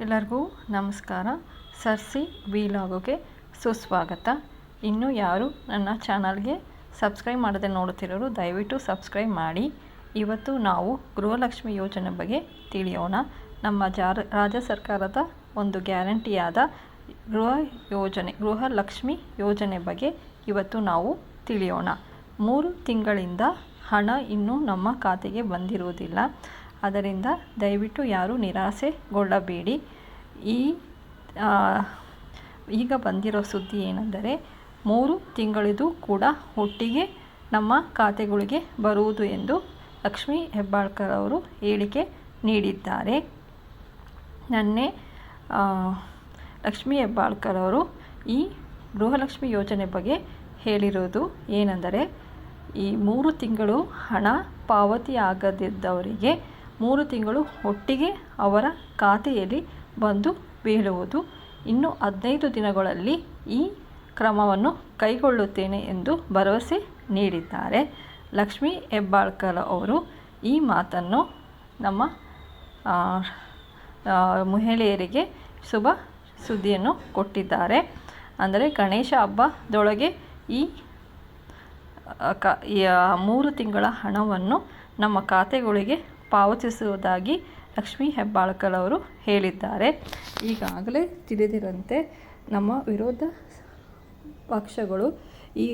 ಎಲ್ಲರಿಗೂ ನಮಸ್ಕಾರ. ಸರ್ಸಿ ವೀಲಾಗೋಗೆ ಸುಸ್ವಾಗತ. ಇನ್ನು ಯಾರು ನನ್ನ ಚಾನಲ್ಗೆ ಸಬ್ಸ್ಕ್ರೈಬ್ ಮಾಡದೆ ನೋಡುತ್ತಿರೋರು ದಯವಿಟ್ಟು ಸಬ್ಸ್ಕ್ರೈಬ್ ಮಾಡಿ. ಇವತ್ತು ನಾವು ಗೃಹಲಕ್ಷ್ಮಿ ಯೋಜನೆ ಬಗ್ಗೆ ತಿಳಿಯೋಣ. ನಮ್ಮ ಜಾರ, ರಾಜ್ಯ ಸರ್ಕಾರದ ಒಂದು ಗ್ಯಾರಂಟಿಯಾದ ಗೃಹ ಯೋಜನೆ, ಗೃಹಲಕ್ಷ್ಮಿ ಯೋಜನೆ ಬಗ್ಗೆ ಇವತ್ತು ನಾವು ತಿಳಿಯೋಣ. ಮೂರು ತಿಂಗಳಿಂದ ಹಣ ಇನ್ನೂ ನಮ್ಮ ಖಾತೆಗೆ ಬಂದಿರುವುದಿಲ್ಲ. ಅದರಿಂದ ದಯವಿಟ್ಟು ಯಾರೂ ನಿರಾಸೆಗೊಳ್ಳಬೇಡಿ. ಈ ಈಗ ಬಂದಿರೋ ಸುದ್ದಿ ಏನೆಂದರೆ, ಮೂರು ತಿಂಗಳಿದು ಕೂಡ ಒಟ್ಟಿಗೆ ನಮ್ಮ ಖಾತೆಗಳಿಗೆ ಬರುವುದು ಎಂದು ಲಕ್ಷ್ಮೀ ಹೆಬ್ಬಾಳ್ಕರ್ ಅವರು ಹೇಳಿಕೆ ನೀಡಿದ್ದಾರೆ. ನನ್ನೆ ಲಕ್ಷ್ಮೀ ಹೆಬ್ಬಾಳ್ಕರ್ ಅವರು ಈ ಗೃಹಲಕ್ಷ್ಮಿ ಯೋಜನೆ ಬಗ್ಗೆ ಹೇಳಿರೋದು ಏನೆಂದರೆ, ಈ ಮೂರು ತಿಂಗಳು ಹಣ ಪಾವತಿ ಆಗದಿದ್ದವರಿಗೆ ಮೂರು ತಿಂಗಳು ಒಟ್ಟಿಗೆ ಅವರ ಖಾತೆಯಲ್ಲಿ ಬಂದು ಬೀಳುವುದು. ಇನ್ನು ಹದಿನೈದು ದಿನಗಳಲ್ಲಿ ಈ ಕ್ರಮವನ್ನು ಕೈಗೊಳ್ಳುತ್ತೇನೆ ಎಂದು ಭರವಸೆ ನೀಡಿದ್ದಾರೆ. ಲಕ್ಷ್ಮೀ ಹೆಬ್ಬಾಳ್ಕರ್ ಅವರು ಈ ಮಾತನ್ನು ನಮ್ಮ ಮಹಿಳೆಯರಿಗೆ ಶುಭ ಸುದ್ದಿಯನ್ನು ಕೊಟ್ಟಿದ್ದಾರೆ. ಅಂದರೆ ಗಣೇಶ ಹಬ್ಬದೊಳಗೆ ಈ ಕ ಮೂರು ತಿಂಗಳ ಹಣವನ್ನು ನಮ್ಮ ಖಾತೆಗಳಿಗೆ ಪಾವತಿಸುವುದಾಗಿ ಲಕ್ಷ್ಮೀ ಹೆಬ್ಬಾಳ್ಕರ್ ಅವರು ಹೇಳಿದ್ದಾರೆ. ಈಗಾಗಲೇ ತಿಳಿದಿರಂತೆ ನಮ್ಮ ವಿರೋಧ ಪಕ್ಷಗಳು ಈ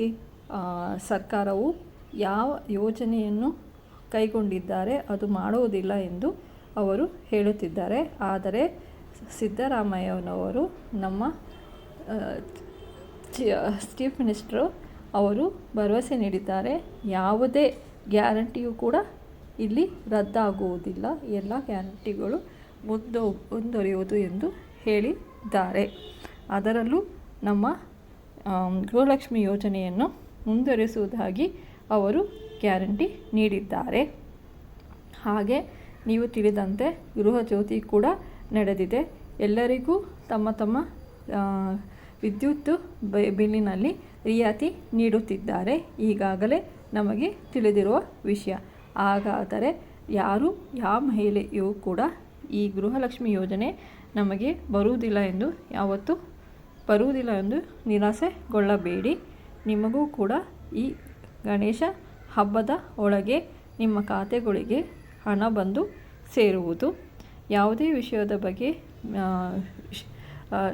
ಸರ್ಕಾರವು ಯಾವ ಯೋಜನೆಯನ್ನು ಕೈಗೊಂಡಿದ್ದಾರೆ ಅದು ಮಾಡುವುದಿಲ್ಲ ಎಂದು ಅವರು ಹೇಳುತ್ತಿದ್ದಾರೆ. ಆದರೆ ಸಿದ್ದರಾಮಯ್ಯನವರು ನಮ್ಮ ಚೀಫ್ ಮಿನಿಸ್ಟ್ರು ಅವರು ಭರವಸೆ ನೀಡಿದ್ದಾರೆ. ಯಾವುದೇ ಗ್ಯಾರಂಟಿಯೂ ಕೂಡ ಇಲ್ಲಿ ರದ್ದಾಗುವುದಿಲ್ಲ. ಎಲ್ಲ ಗ್ಯಾರಂಟಿಗಳು ಮುಂದು ಮುಂದುವರಿಯುವುದು ಎಂದು ಹೇಳಿದ್ದಾರೆ. ಅದರಲ್ಲೂ ನಮ್ಮ ಗೃಹಲಕ್ಷ್ಮಿ ಯೋಜನೆಯನ್ನು ಮುಂದುವರಿಸುವುದಾಗಿ ಅವರು ಗ್ಯಾರಂಟಿ ನೀಡಿದ್ದಾರೆ. ಹಾಗೆ ನೀವು ತಿಳಿದಂತೆ ಗೃಹ ಜ್ಯೋತಿ ಕೂಡ ನಡೆದಿದೆ. ಎಲ್ಲರಿಗೂ ತಮ್ಮ ತಮ್ಮ ವಿದ್ಯುತ್ ಬಿಲ್ಲಿನಲ್ಲಿ ರಿಯಾಯಿತಿ ನೀಡುತ್ತಿದ್ದಾರೆ. ಈಗಾಗಲೇ ನಮಗೆ ತಿಳಿದಿರುವ ವಿಷಯ. ಹಾಗಾದರೆ ಯಾರು, ಯಾವ ಮಹಿಳೆಯೂ ಕೂಡ ಈ ಗೃಹಲಕ್ಷ್ಮಿ ಯೋಜನೆ ನಮಗೆ ಬರುವುದಿಲ್ಲ ಎಂದು, ಯಾವತ್ತೂ ಬರುವುದಿಲ್ಲ ಎಂದು ನಿರಾಸೆಗೊಳ್ಳಬೇಡಿ. ನಿಮಗೂ ಕೂಡ ಈ ಗಣೇಶ ಹಬ್ಬದ ಒಳಗೆ ನಿಮ್ಮ ಖಾತೆಗಳಿಗೆ ಹಣ ಬಂದು ಸೇರುವುದು. ಯಾವುದೇ ವಿಷಯದ ಬಗ್ಗೆ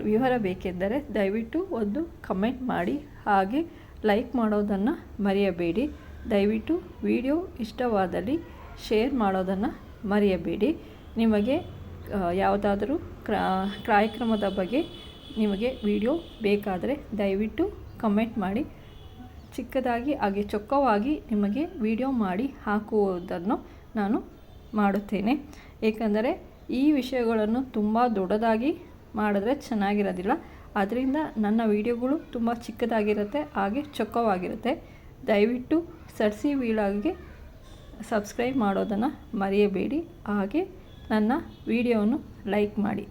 ವಿವರ ಬೇಕೆಂದರೆ ದಯವಿಟ್ಟು ಒಂದು ಕಮೆಂಟ್ ಮಾಡಿ. ಹಾಗೆ ಲೈಕ್ ಮಾಡೋದನ್ನು ಮರೆಯಬೇಡಿ. ದಯವಿಟ್ಟು ವಿಡಿಯೋ ಇಷ್ಟವಾದಲ್ಲಿ ಶೇರ್ ಮಾಡೋದನ್ನು ಮರೆಯಬೇಡಿ. ನಿಮಗೆ ಯಾವುದಾದರೂ ಕಾರ್ಯಕ್ರಮದ ಬಗ್ಗೆ ನಿಮಗೆ ವಿಡಿಯೋ ಬೇಕಾದರೆ ದಯವಿಟ್ಟು ಕಮೆಂಟ್ ಮಾಡಿ. ಚಿಕ್ಕದಾಗಿ ಹಾಗೆ ಚೊಕ್ಕವಾಗಿ ನಿಮಗೆ ವಿಡಿಯೋ ಮಾಡಿ ಹಾಕುವುದನ್ನು ನಾನು ಮಾಡುತ್ತೇನೆ. ಏಕೆಂದರೆ ಈ ವಿಷಯಗಳನ್ನು ತುಂಬ ದೊಡ್ಡದಾಗಿ ಮಾಡಿದ್ರೆ ಚೆನ್ನಾಗಿರೋದಿಲ್ಲ. ಅದರಿಂದ ನನ್ನ ವಿಡಿಯೋಗಳು ತುಂಬ ಚಿಕ್ಕದಾಗಿರುತ್ತೆ, ಹಾಗೆ ಚೊಕ್ಕವಾಗಿರುತ್ತೆ. ದಯವಿಟ್ಟು ಸರ್ಸಿ ವೀಳಾಗೆ ಸಬ್ಸ್ಕ್ರೈಬ್ ಮಾಡೋದನ್ನು ಮರೆಯಬೇಡಿ. ಹಾಗೆ ನನ್ನ ವಿಡಿಯೋವನ್ನು ಲೈಕ್ ಮಾಡಿ.